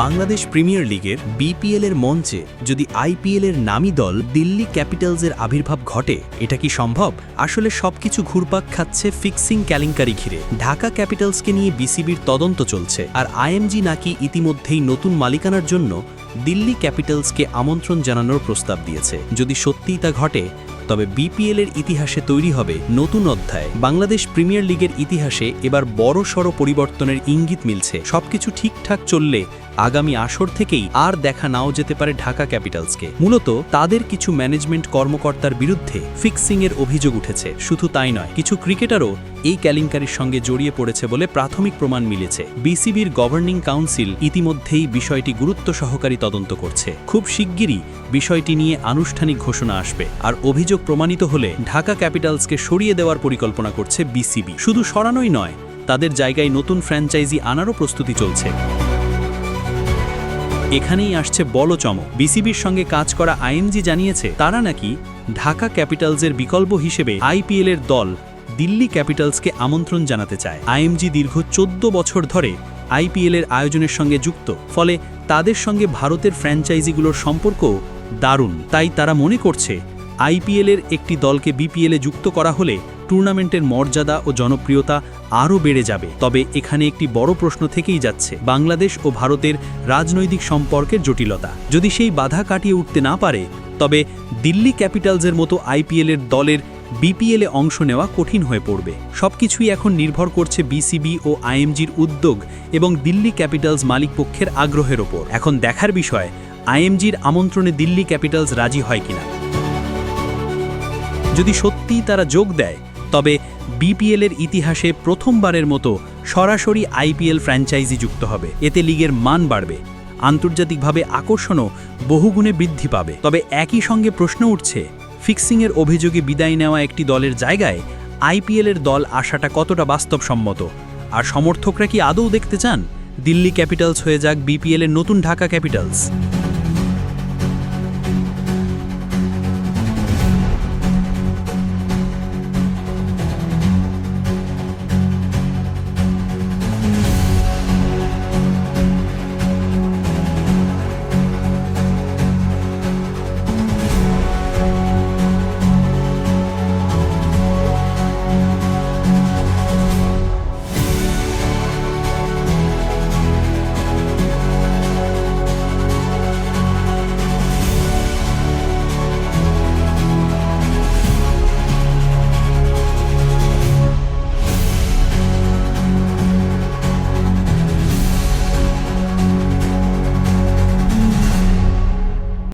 Bangladesh premier লিগের BPL এর মঞ্চে যদি আইপিএল এর নামি দল দিল্লি ক্যাপিটালসের আবির্ভাব ঘটে, এটা কি সম্ভব? আসলে সবকিছু ঘুরপাক খাচ্ছে ফিক্সিং কেলেঙ্কারি ঘিরে। ঢাকা ক্যাপিটালসকে নিয়ে বিসিবির তদন্ত চলছে, আর আইএমজি নাকি ইতিমধ্যেই নতুন মালিকানার জন্য দিল্লি ক্যাপিটালসকে আমন্ত্রণ জানানোর প্রস্তাব দিয়েছে। যদি সত্যিই তা ঘটে তবে বিপিএল এর ইতিহাসে তৈরি হবে নতুন অধ্যায়। বাংলাদেশ প্রিমিয়ার লিগের ইতিহাসে এবার বড় সড় পরিবর্তনের ইঙ্গিত মিলছে। সবকিছু ঠিকঠাক চললে আগামী আসর থেকেই আর দেখা নাও যেতে পারে ঢাকা ক্যাপিটালসকে। মূলত তাদের কিছু ম্যানেজমেন্ট কর্মকর্তার বিরুদ্ধে ফিক্সিং এর অভিযোগ উঠেছে। শুধু তাই নয়, কিছু ক্রিকেটারও এই কেলেঙ্কারির সঙ্গে জড়িয়ে পড়েছে বলে প্রাথমিক প্রমাণ মিলেছে। বিসিবির গভর্নিং কাউন্সিল ইতিমধ্যেই বিষয়টি গুরুত্ব সহকারী তদন্ত করছে। খুব শিগগিরই বিষয়টি নিয়ে আনুষ্ঠানিক ঘোষণা আসবে। আর অভিযোগ প্রমাণিত হলে ঢাকা ক্যাপিটালসকে সরিয়ে দেওয়ার পরিকল্পনা করছে বিসিবি। শুধু সরানোই নয়, তাদের জায়গায় নতুন ফ্র্যাঞ্চাইজি আনারও প্রস্তুতি চলছে। এখানেই আসছে বড় চমক। বিসিবির সঙ্গে কাজ করা আইএমজি জানিয়েছে, তারা নাকি ঢাকা ক্যাপিটালসের বিকল্প হিসেবে আইপিএল এর দল দিল্লি ক্যাপিটালসকে আমন্ত্রণ জানাতে চায়। আইএমজি দীর্ঘ চোদ্দ বছর ধরে আইপিএল এর আয়োজনের সঙ্গে যুক্ত, ফলে তাদের সঙ্গে ভারতের ফ্র্যাঞ্চাইজিগুলোর সম্পর্ক দারুণ। তাই তারা মনে করছে আইপিএল এর একটি দলকে বিপিএলে যুক্ত করা হলে টুর্নামেন্টের মর্যাদা ও জনপ্রিয়তা আরও বেড়ে যাবে। তবে এখানে একটি বড় প্রশ্ন থেকেই যাচ্ছে, বাংলাদেশ ও ভারতের রাজনৈতিক সম্পর্কের জটিলতা। যদি সেই বাধা কাটিয়ে উঠতে না পারে, তবে দিল্লি ক্যাপিটালসের মতো আইপিএলের দলের বিপিএলে অংশ নেওয়া কঠিন হয়ে পড়বে। সবকিছুই এখন নির্ভর করছে বিসিবি ও আইএমজির উদ্যোগ এবং দিল্লি ক্যাপিটালস মালিকপক্ষের আগ্রহের ওপর। এখন দেখার বিষয়, আইএমজির আমন্ত্রণে দিল্লি ক্যাপিটালস রাজি হয় কিনা। যদি সত্যিই তারা যোগ দেয়, তবে বিপিএলের ইতিহাসে প্রথমবারের মতো সরাসরি আইপিএল ফ্র্যাঞ্চাইজি যুক্ত হবে। এতে লিগের মান বাড়বে, আন্তর্জাতিকভাবে আকর্ষণও বহুগুণে বৃদ্ধি পাবে। তবে একই সঙ্গে প্রশ্ন উঠছে, ফিক্সিংয়ের অভিযোগে বিদায় নেওয়া একটি দলের জায়গায় আইপিএলের দল আসাটা কতটা বাস্তবসম্মত? আর সমর্থকরা কি আদৌ দেখতে চান? দিল্লি ক্যাপিটালস হয়ে যাক বিপিএলের নতুন ঢাকা ক্যাপিটালস।